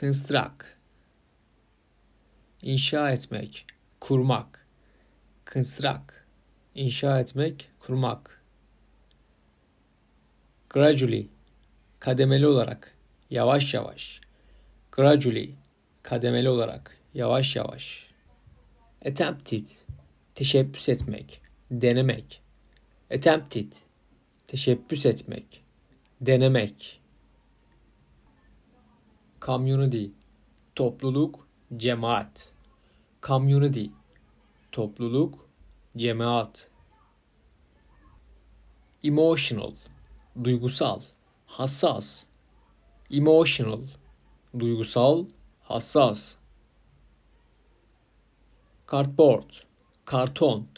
construct inşa etmek, kurmak. Construct inşa etmek, kurmak. Gradually kademeli olarak, yavaş yavaş. Gradually kademeli olarak, yavaş yavaş. Attempted teşebbüs etmek, denemek. Attempted teşebbüs etmek, denemek. Community topluluk, cemaat. Community topluluk, cemaat. Emotional duygusal, hassas. Emotional duygusal, hassas. Cardboard karton,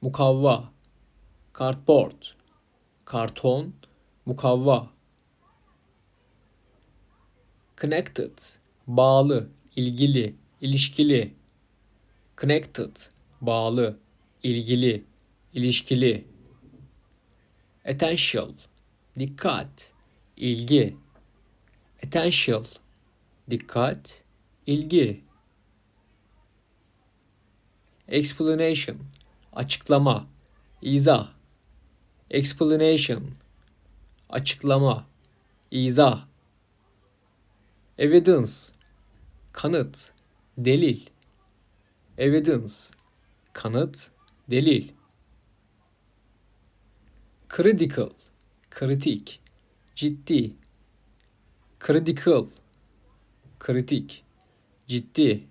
mukavva. Cardboard karton, mukavva. Connected, bağlı, ilgili, ilişkili. Connected, bağlı, ilgili, ilişkili. Attention, dikkat, ilgi. Attention, dikkat, ilgi. Explanation, açıklama, izah. Explanation, açıklama, izah. Evidence, kanıt, delil. Evidence, kanıt, delil. Critical, kritik, ciddi. Critical, kritik, ciddi.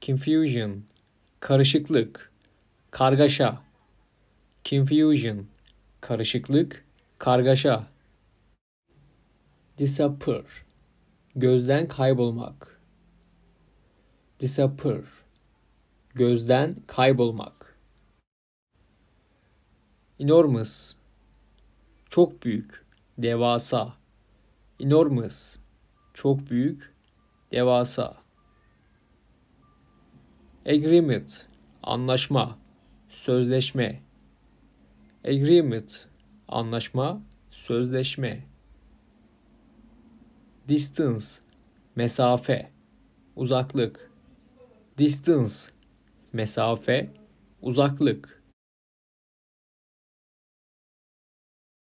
Confusion, karışıklık, kargaşa. Confusion, karışıklık, kargaşa. Disappear, gözden kaybolmak. Disappear, gözden kaybolmak. Enormous, çok büyük, devasa. Enormous, çok büyük, devasa. Agreement, anlaşma, sözleşme. Agreement, anlaşma, sözleşme. Distance, mesafe, uzaklık. Distance, mesafe, uzaklık.